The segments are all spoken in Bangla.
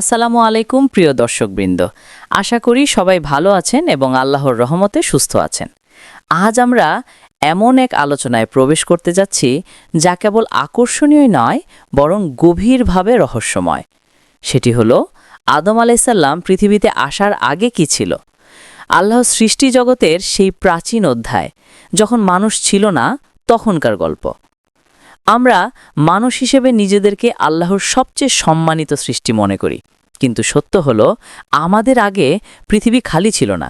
আসসালামু আলাইকুম, প্রিয় দর্শকবৃন্দ। আশা করি সবাই ভালো আছেন এবং আল্লাহর রহমতে সুস্থ আছেন। আজ আমরা এমন এক আলোচনায় প্রবেশ করতে যাচ্ছি যা কেবল আকর্ষণীয় নয়, বরং গভীরভাবে রহস্যময়। সেটি হলো, আদম আলাইসাল্লাম পৃথিবীতে আসার আগে কি ছিল? আল্লাহ সৃষ্টি জগতের সেই প্রাচীন অধ্যায়, যখন মানুষ ছিল না, তখনকার গল্প। আমরা মানুষ হিসেবে নিজেদেরকে আল্লাহর সবচেয়ে সম্মানিত সৃষ্টি মনে করি। কিন্তু সত্য হল, আমাদের আগে পৃথিবী খালি ছিল না।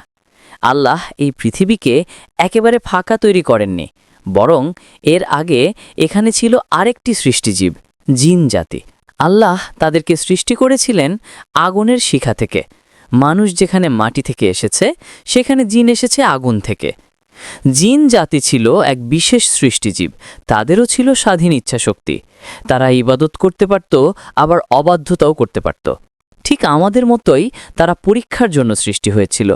আল্লাহ এই পৃথিবীকে একেবারে ফাঁকা তৈরি করেননি, বরং এর আগে এখানে ছিল আরেকটি সৃষ্টিজীব, জিন জাতি। আল্লাহ তাদেরকে সৃষ্টি করেছিলেন আগুনের শিখা থেকে। মানুষ যেখানে মাটি থেকে এসেছে, সেখানে জিন এসেছে আগুন থেকে। জিন জাতি ছিল এক বিশেষ সৃষ্টিজীব, তাদেরও ছিল স্বাধীন ইচ্ছাশক্তি। তারা ইবাদত করতে পারত, আবার অবাধ্যতাও করতে পারত। ঠিক আমাদের মতোই তারা পরীক্ষার জন্য সৃষ্টি হয়েছিল।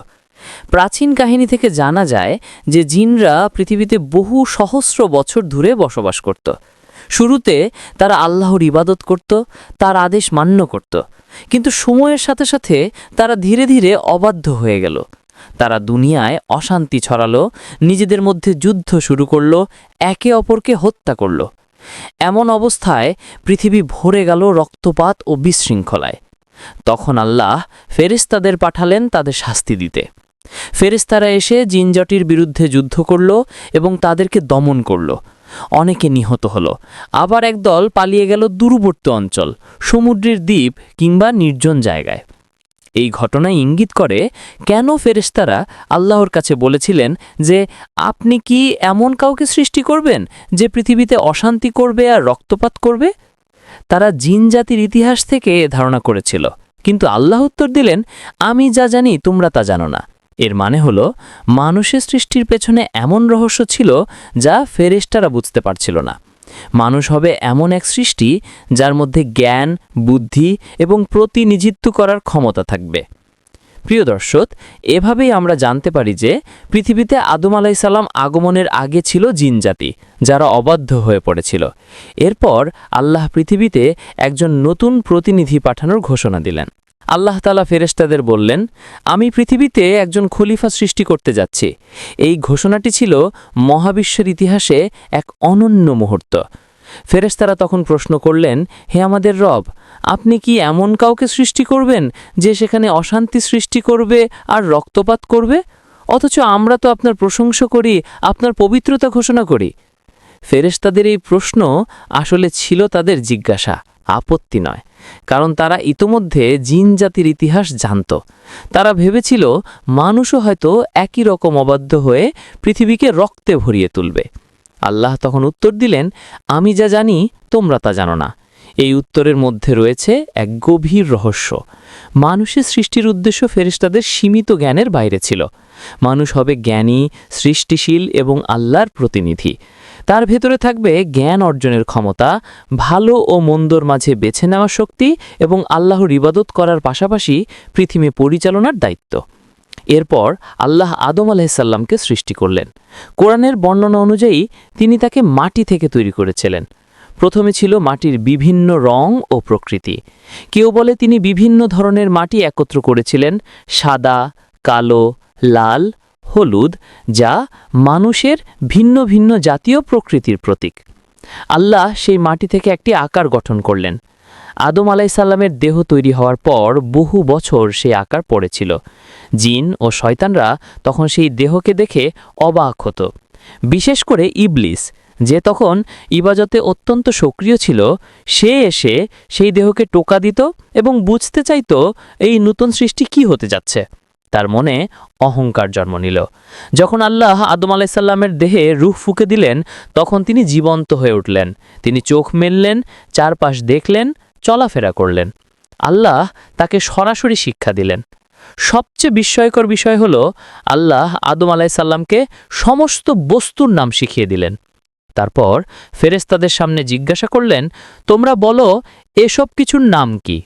প্রাচীন কাহিনী থেকে জানা যায় যে জিনরা পৃথিবীতে বহু সহস্র বছর ধরে বসবাস করত। শুরুতে তারা আল্লাহর ইবাদত করত, তার আদেশ মান্য করত। কিন্তু সময়ের সাথে সাথে তারা ধীরে ধীরে অবাধ্য হয়ে গেল। তারা দুনিয়ায় অশান্তি ছড়ালো, নিজেদের মধ্যে যুদ্ধ শুরু করল, একে অপরকে হত্যা করল। এমন অবস্থায় পৃথিবী ভরে গেল রক্তপাত ও বিশৃঙ্খলায়। তখন আল্লাহ ফেরেস্তাদের পাঠালেন তাদের শাস্তি দিতে। ফেরেস্তারা এসে জিনজটির বিরুদ্ধে যুদ্ধ করল এবং তাদেরকে দমন করল। অনেকে নিহত হল। আবার একদল পালিয়ে গেল দূরবর্তী অঞ্চল, সমুদ্রের দ্বীপ কিংবা নির্জন জায়গায়। এই ঘটনা ইঙ্গিত করে, কেন ফেরেশতারা আল্লাহর কাছে বলেছিলেন যে, আপনি কি এমন কাউকে সৃষ্টি করবেন যে পৃথিবীতে অশান্তি করবে আর রক্তপাত করবে? তারা জিন জাতির ইতিহাস থেকে ধারণা করেছিল। কিন্তু আল্লাহ উত্তর দিলেন, আমি যা জানি, তোমরা তা জানো না। এর মানে হলো, মানুষের সৃষ্টির পেছনে এমন রহস্য ছিল যা ফেরেশতারা বুঝতে পারছিল না। মানুষ হবে এমন এক সৃষ্টি যার মধ্যে জ্ঞান, বুদ্ধি এবং প্রতিনিধিত্ব করার ক্ষমতা থাকবে। প্রিয় দর্শক, এভাবেই আমরা জানতে পারি যে পৃথিবীতে আদম আলাইসাল্লাম আগমনের আগে ছিল জিনজাতি যারা অবাধ্য হয়ে পড়েছিল। এরপর আল্লাহ পৃথিবীতে একজন নতুন প্রতিনিধি পাঠানোর ঘোষণা দিলেন। আল্লাহ তালা ফেরেশতাদের বললেন, আমি পৃথিবীতে একজন খলিফা সৃষ্টি করতে যাচ্ছি। এই ঘোষণাটি ছিল মহাবিশ্বের ইতিহাসে এক অনন্য মুহূর্ত। ফেরেশতারা তখন প্রশ্ন করলেন, হে আমাদের রব, আপনি কি এমন কাউকে সৃষ্টি করবেন যে সেখানে অশান্তি সৃষ্টি করবে আর রক্তপাত করবে? অথচ আমরা তো আপনার প্রশংসা করি, আপনার পবিত্রতা ঘোষণা করি। ফেরেশতাদের এই প্রশ্ন আসলে ছিল তাদের জিজ্ঞাসা, আপত্তি নয়। কারণ তারা ইতোমধ্যে জিন জাতির ইতিহাস জানত। তারা ভেবেছিল মানুষও হয়তো একই রকম অবাধ্য হয়ে পৃথিবীকে রক্তে ভরিয়ে তুলবে। আল্লাহ তখন উত্তর দিলেন, আমি যা জানি, তোমরা তা জানো না। এই উত্তরের মধ্যে রয়েছে এক গভীর রহস্য। মানুষের সৃষ্টির উদ্দেশ্য ফেরিস্তাদের সীমিত জ্ঞানের বাইরে ছিল। মানুষ হবে জ্ঞানী, সৃষ্টিশীল এবং আল্লাহর প্রতিনিধি। তার ভেতরে থাকবে জ্ঞান অর্জনের ক্ষমতা, ভালো ও মন্দর মাঝে বেছে নেওয়া শক্তি এবং আল্লাহর ইবাদত করার পাশাপাশি পৃথিবী পরিচালনার দায়িত্ব। এরপর আল্লাহ আদম আলাহিসাল্লামকে সৃষ্টি করলেন। কোরআনের বর্ণনা অনুযায়ী তিনি তাকে মাটি থেকে তৈরি করেছিলেন। প্রথমে ছিল মাটির বিভিন্ন রং ও প্রকৃতি। কেউ বলে তিনি বিভিন্ন ধরনের মাটি একত্র করেছিলেন, সাদা, কালো, লাল হলুদ, যা মানুষের ভিন্ন ভিন্ন জাতীয় প্রকৃতির প্রতীক। আল্লাহ সেই মাটি থেকে একটি আকার গঠন করলেন। আদম আলাইসাল্লামের দেহ তৈরি হওয়ার পর বহু বছর সেই আকার পড়েছিল। জিন ও শয়তানরা তখন সেই দেহকে দেখে অবাক হতো। বিশেষ করে ইবলিস, যে তখন ইবাজতে অত্যন্ত সক্রিয় ছিল, সে এসে সেই দেহকে টোকা দিত এবং বুঝতে চাইত এই নতুন সৃষ্টি কি হতে যাচ্ছে। তার মনে অহংকার জন্ম নিল। যখন আল্লাহ আদম আলাইসাল্লামের দেহে রুহ ফুকে দিলেন, তখন তিনি জীবন্ত হয়ে উঠলেন। তিনি চোখ মেললেন, চারপাশ দেখলেন, চলাফেরা করলেন। আল্লাহ তাকে সরাসরি শিক্ষা দিলেন। সবচেয়ে বিস্ময়কর বিষয় হল, আল্লাহ আদম আলাইসাল্লামকে সমস্ত বস্তুর নাম শিখিয়ে দিলেন। তারপর ফেরেস্তাদের সামনে জিজ্ঞাসা করলেন, তোমরা বলো, এসব কিছুর নাম কি?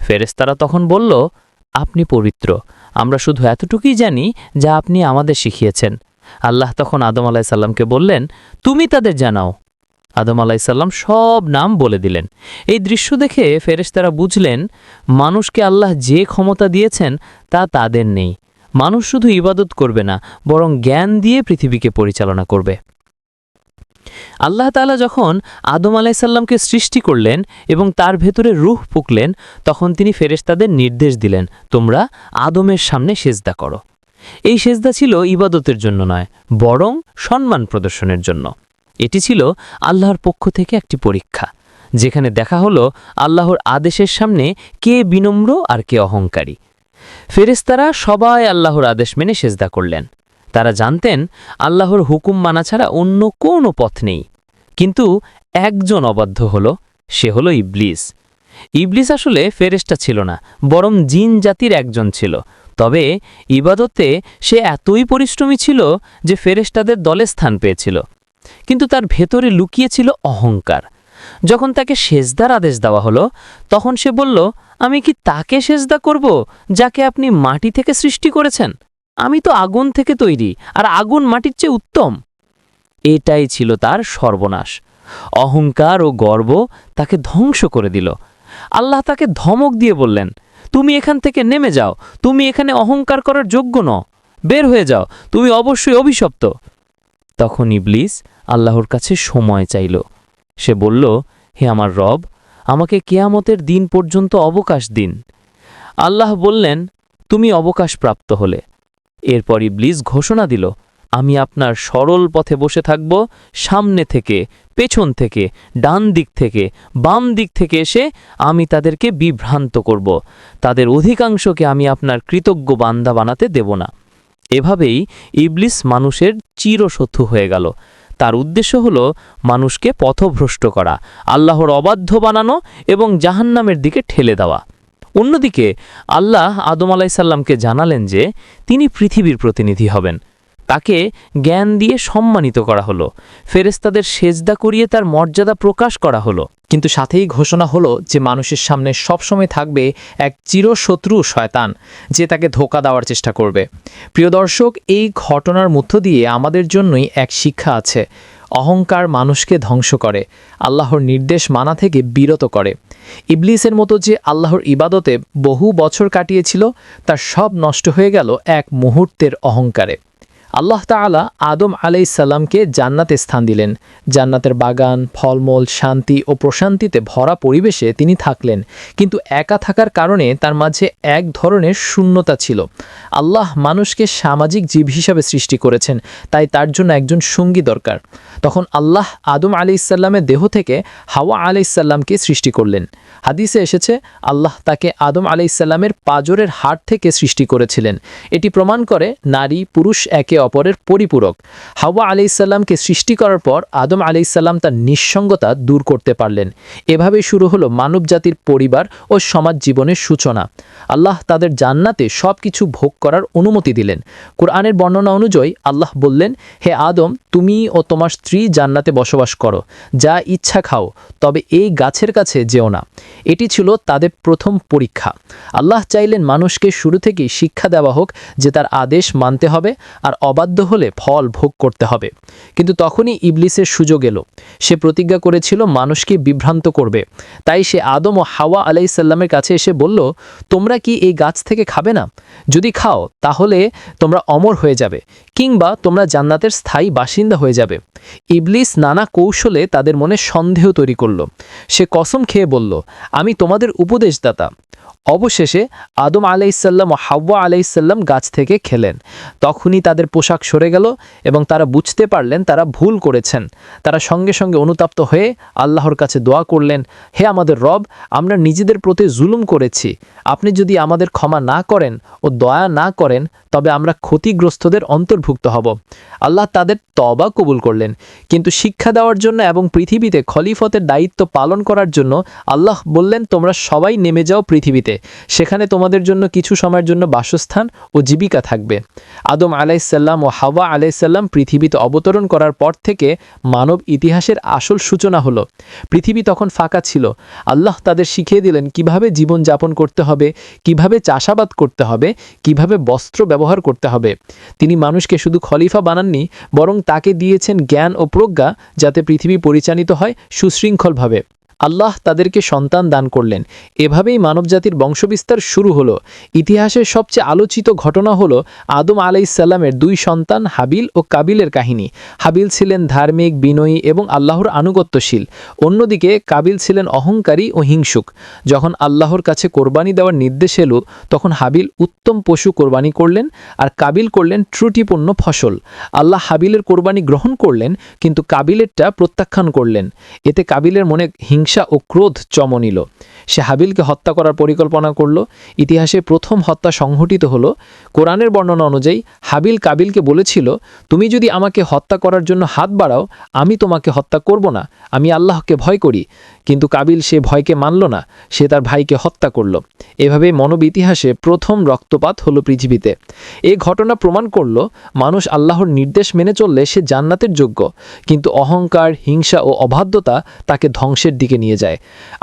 ফেরেস্তারা তখন বলল, আপনি পবিত্র। আমরা শুধু এতটুকুই জানি যা আপনি আমাদের শিখিয়েছেন। আল্লাহ তখন আদম আলাইসাল্লামকে বললেন, তুমি তাদের জানাও। আদম আলাইসাল্লাম সব নাম বলে দিলেন। এই দৃশ্য দেখে ফেরেশতারা বুঝলেন, মানুষকে আল্লাহ যে ক্ষমতা দিয়েছেন তা তাদের নেই। মানুষ শুধু ইবাদত করবে না, বরং জ্ঞান দিয়ে পৃথিবীকে পরিচালনা করবে। আল্লাহ তাআলা যখন আদম আলাইসাল্লামকে সৃষ্টি করলেন এবং তার ভেতরে রুহ পুকলেন তখন তিনি ফেরেশতাদের নির্দেশ দিলেন, তোমরা আদমের সামনে সেজদা করো। এই সেজদা ছিল ইবাদতের জন্য নয়, বরং সম্মান প্রদর্শনের জন্য। এটি ছিল আল্লাহর পক্ষ থেকে একটি পরীক্ষা, যেখানে দেখা হলো আল্লাহর আদেশের সামনে কে বিনম্র আর কে অহংকারী। ফেরেশতারা সবাই আল্লাহর আদেশ মেনে সেজদা করলেন। তারা জানতেন আল্লাহর হুকুম মানা ছাড়া অন্য কোনো পথ নেই। কিন্তু একজন অবাধ্য হল, সে হল ইবলিস। ইবলিস আসলে ফেরেশতা ছিল না, বরং জিন জাতির একজন ছিল। তবে ইবাদতে সে এতই পরিশ্রমী ছিল যে ফেরেশতাদের দলে স্থান পেয়েছিল। কিন্তু তার ভেতরে লুকিয়েছিল অহংকার। যখন তাকে সেজদার আদেশ দেওয়া হলো, তখন সে বলল, আমি কি তাকে সেজদা করব, যাকে আপনি মাটি থেকে সৃষ্টি করেছেন? আমি তো আগুন থেকে তৈরি, আর আগুন মাটির চেয়ে উত্তম। এটাই ছিল তার সর্বনাশ। অহংকার ও গর্ব তাকে ধ্বংস করে দিল। আল্লাহ তাকে ধমক দিয়ে বললেন, তুমি এখান থেকে নেমে যাও। তুমি এখানে অহংকার করার যোগ্য ন বের হয়ে যাও। তুমি অবশ্যই অভিশপ্ত। তখন ইবলিস আল্লাহর কাছে সময় চাইল। সে বলল, হে আমার রব, আমাকে কেয়ামতের দিন পর্যন্ত অবকাশ দিন। আল্লাহ বললেন, তুমি অবকাশ প্রাপ্ত হলে। এরপর ইবলিস ঘোষণা দিল, আমি আপনার সরল পথে বসে থাকব, সামনে থেকে, পেছন থেকে, ডান দিক থেকে, বাম দিক থেকে এসে আমি তাদেরকে বিভ্রান্ত করব। তাদের অধিকাংশকে আমি আপনার কৃতজ্ঞ বান্দা বানাতে দেব না। এভাবেই ইবলিস মানুষের চিরশত্রু হয়ে গেল। তার উদ্দেশ্য হল মানুষকে পথভ্রষ্ট করা, আল্লাহর অবাধ্য বানানো এবং জাহান্নামের দিকে ঠেলে দেওয়া। অন্যদিকে, আল্লাহ আদম আলাইসাল্লামকে জানালেন যে, তিনি পৃথিবীর প্রতিনিধি হবেন। তাকে জ্ঞান দিয়ে সম্মানিত করা হলো। ফেরেস্তাদের সেজদা করিয়ে তার মর্যাদা প্রকাশ করা হলো। কিন্তু সাথেই ঘোষণা হলো যে, মানুষের সামনে সবসময় থাকবে এক চিরশত্রু শয়তান, যে তাকে ধোকা দেওয়ার চেষ্টা করবে। প্রিয় দর্শক, এই ঘটনার মধ্য দিয়ে আমাদের জন্যই এক শিক্ষা আছে। অহংকার মানুষকে ধ্বংস করে, আল্লাহর নির্দেশ মানা থেকে বিরত করে। ইবলিসের মতো যে আল্লাহর ইবাদতে বহু বছর কাটিয়েছিল, তার সব নষ্ট হয়ে গেল এক মুহূর্তের অহংকারে। আল্লাহ তাআলা আদম আলাইসাল্লামকে জান্নাতে স্থান দিলেন। জান্নাতের বাগান, ফলমূল, শান্তি ও প্রশান্তিতে ভরা পরিবেশে তিনি থাকলেন। কিন্তু একা থাকার কারণে তার মাঝে এক ধরনের শূন্যতা ছিল। আল্লাহ মানুষকে সামাজিক জীব হিসাবে সৃষ্টি করেছেন, তাই তার জন্য একজন সঙ্গী দরকার। তখন আল্লাহ আদম আলাইসাল্লামের দেহ থেকে হাওয়া আলাইসাল্লামকে সৃষ্টি করলেন। হাদিসে এসেছে, আল্লাহ তাকে আদম আলাইসাল্লামের পাজরের হাট থেকে সৃষ্টি করেছিলেন। এটি প্রমাণ করে নারী পুরুষ একে অপরের পরিপূরক। হাওয়া আলাইসাল্লামকে সৃষ্টি করার পর আদম আলাইসাল্লাম তার নিঃসঙ্গতা দূর করতে পারলেন। এভাবে শুরু হলো মানবজাতির পরিবার ও সমাজ জীবনের সূচনা। আল্লাহ তাদের জান্নাতে সব কিছু ভোগ করার অনুমতি দিলেন। কোরআনের বর্ণনা অনুযায়ী আল্লাহ বললেন, হে আদম, তুমি ও তোমার স্ত্রী জান্নাতে বসবাস করো। যা ইচ্ছা খাও, তবে এই গাছের কাছে যেও না। এটি ছিল তাদের প্রথম পরীক্ষা। আল্লাহ চাইলেন মানুষকে শুরু থেকেই শিক্ষা দেওয়া হোক যে তার আদেশ মানতে হবে আর অবাধ্য হলে ফল ভোগ করতে হবে। কিন্তু তখনই ইবলিসের সুযোগ এলো। সে প্রতিজ্ঞা করেছিল, মানুষকে বিভ্রান্ত করবে। তাই সে আদম ও হাওয়া আলাইসাল্লামের কাছে এসে বলল, তোমরা কি এই গাছ থেকে খাবে না? যদি খাও, তাহলে তোমরা অমর হয়ে যাবে, কিংবা তোমরা জান্নাতের স্থায়ী বাসিন্দা হয়ে যাবে। ইবলিস নানা কৌশলে তাদের মনে সন্দেহ তৈরি করল। সে কসম খেয়ে বলল, আমি তোমাদের উপদেশদাতা। অবশেষে আদম আলাইসাল্লাম ও হাওয়া আলাইসাল্লাম গাছ থেকে খেলেন। তখনই তাদের পোশাক সরে গেল এবং তারা বুঝতে পারলেন তারা ভুল করেছেন। তারা সঙ্গে সঙ্গে অনুতাপ্ত হয়ে আল্লাহর কাছে দোয়া করলেন, হে আমাদের রব, আমরা নিজেদের প্রতি জুলুম করেছি। আপনি যদি আমাদের ক্ষমা না করেন ও দয়া না করেন, তবে আমরা ক্ষতিগ্রস্তদের অন্তর্ভুক্ত হব। আল্লাহ তাদের তবা কবুল করলেন। কিন্তু শিক্ষা দেওয়ার জন্য এবং পৃথিবীতে খলিফতের দায়িত্ব পালন করার জন্য আল্লাহ বললেন, তোমরা সবাই নেমে যাও পৃথিবীতে। সেখানে তোমাদের জন্য কিছু সময়ের জন্য বাসস্থান ও জীবিকা থাকবে। আদম আলাইসাল্লাম ও হাওয়া আলাইসাল্লাম পৃথিবীতে অবতরণ করার পর থেকে মানব ইতিহাসের আসল সূচনা হলো। পৃথিবী তখন ফাঁকা ছিল। আল্লাহ তাদের শিখিয়ে দিলেন কীভাবে জীবন যাপন করতে হবে, কীভাবে চাষাবাদ করতে হবে, কীভাবে বস্ত্র ব্যবহার করতে হবে। তিনি মানুষকে শুধু খলিফা বানাননি, বরং তাকে দিয়েছেন জ্ঞান ও প্রজ্ঞা যাতে পৃথিবী পরিচালিত হয় সুশৃঙ্খলভাবে। আল্লাহ তাদেরকে সন্তান দান করলেন। এভাবেই মানবজাতির বংশবিস্তার শুরু হলো। ইতিহাসের সবচেয়ে আলোচিত ঘটনা হলো আদম আলাইসাল্লামের দুই সন্তান হাবিল ও কাবিলের কাহিনী। হাবিল ছিলেন ধার্মিক, বিনয়ী এবং আল্লাহর আনুগত্যশীল। অন্যদিকে কাবিল ছিলেন অহংকারী ও হিংসুক। যখন আল্লাহর কাছে কোরবানি দেওয়ার নির্দেশ এলো, তখন হাবিল উত্তম পশু কোরবানি করলেন আর কাবিল করলেন ত্রুটিপূর্ণ ফসল। আল্লাহ হাবিলের কোরবানি গ্রহণ করলেন, কিন্তু কাবিলেরটা প্রত্যাখ্যান করলেন। এতে কাবিলের মনে হিংসা ও ক্রোধ চমনিল সে হাবিলকে হত্যা করার পরিকল্পনা করল। ইতিহাসে প্রথম হত্যা সংঘটিত হলো। কোরআনের বর্ণনা অনুযায়ী হাবিল কাবিলকে বলেছিল, তুমি যদি আমাকে হত্যা করার জন্য হাত বাড়াও, আমি তোমাকে হত্যা করব না। আমি আল্লাহকে ভয় করি। কিন্তু কাবিল সে ভয়কে মানল না। সে তার ভাইকে হত্যা করল। এভাবে মানব ইতিহাসে প্রথম রক্তপাত হলো পৃথিবীতে। এ ঘটনা প্রমাণ করল, মানুষ আল্লাহর নির্দেশ মেনে চললে সে জান্নাতের যোগ্য। কিন্তু অহংকার, হিংসা ও অবাধ্যতা তাকে ধ্বংসের দিকে নিয়ে যায়।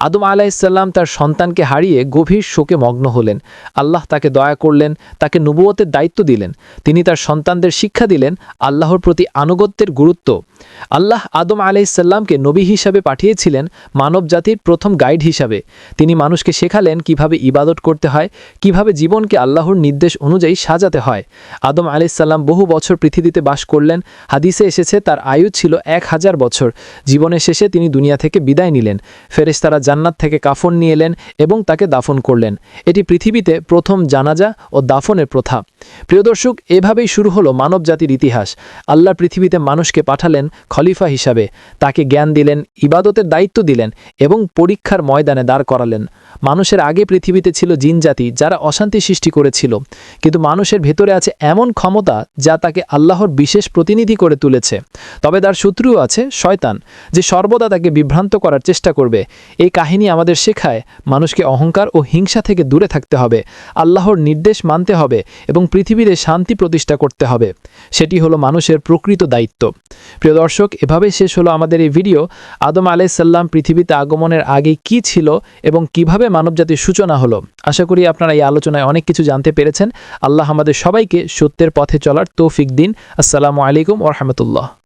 আদম আলাইসাল্লাম তার সন্তানকে হারিয়ে গভীর শোকে মগ্ন হলেন। আল্লাহ তাকে দয়া করলেন, তাকে নবুয়তের দায়িত্ব দিলেন। তিনি তার সন্তানদের শিক্ষা দিলেন, আল্লাহর প্রতি আনুগত্যের গুরুত্ব। আল্লাহ আদম আলাইসাল্লামকে নবী হিসাবে পাঠিয়েছিলেন, মানব জাতির প্রথম গাইড হিসাবে। তিনি মানুষকে শেখালেন কীভাবে ইবাদত করতে হয়, কীভাবে জীবনকে আল্লাহর নির্দেশ অনুযায়ী সাজাতে হয়। আদম আলাইসাল্লাম বহু বছর পৃথিবীতে বাস করলেন, হাদিসে এসেছে তার আয়ু ছিল এক হাজার বছর। জীবনের শেষে তিনি দুনিয়া থেকে বিদায় নিলেন। ফেরেশতারা জান্নাত থেকে কাফন নিয়ে এলেন এবং তাকে দাফন করলেন। এটি পৃথিবীতে প্রথম জানাজা ও দাফনের প্রথা। প্রিয় দর্শক, এভাবেই শুরু হলো মানব জাতির ইতিহাস। আল্লাহ পৃথিবীতে মানুষকে পাঠালেন খলিফা হিসাবে। তাকে জ্ঞান দিলেন, ইবাদতের দায়িত্ব দিলেন এবং পরীক্ষার ময়দানে দাঁড় করালেন। মানুষের আগে পৃথিবীতে ছিল জিন জাতি, যারা অশান্তি সৃষ্টি করেছিল। কিন্তু মানুষের ভেতরে আছে এমন ক্ষমতা যা তাকে আল্লাহর বিশেষ প্রতিনিধি করে তুলেছে। তবে তার শত্রুও আছে শয়তান, যে সর্বদা তাকে বিভ্রান্ত করার চেষ্টা করবে। এই কাহিনী আমাদের শেখায় মানুষকে অহংকার ও হিংসা থেকে দূরে থাকতে হবে, আল্লাহর নির্দেশ মানতে হবে এবং পৃথিবীতে শান্তি প্রতিষ্ঠা করতে হবে। সেটি হলো মানুষের প্রকৃত দায়িত্ব। প্রিয় দর্শক এভাবে শেষ হলো আমাদের এই ভিডিও। আদম আলাইসাল্লাম পৃথিবীতে আগমনের আগে কি ছিল এবং কীভাবে মানবজাতির সূচনা হলো? আশা করি আপনারা এই আলোচনায় অনেক কিছু জানতে পেরেছেন। আল্লাহ আমাদের সবাইকে সত্যের পথে চলার তৌফিক দিন। আসসালামু আলাইকুম ওরহামতুল্লাহ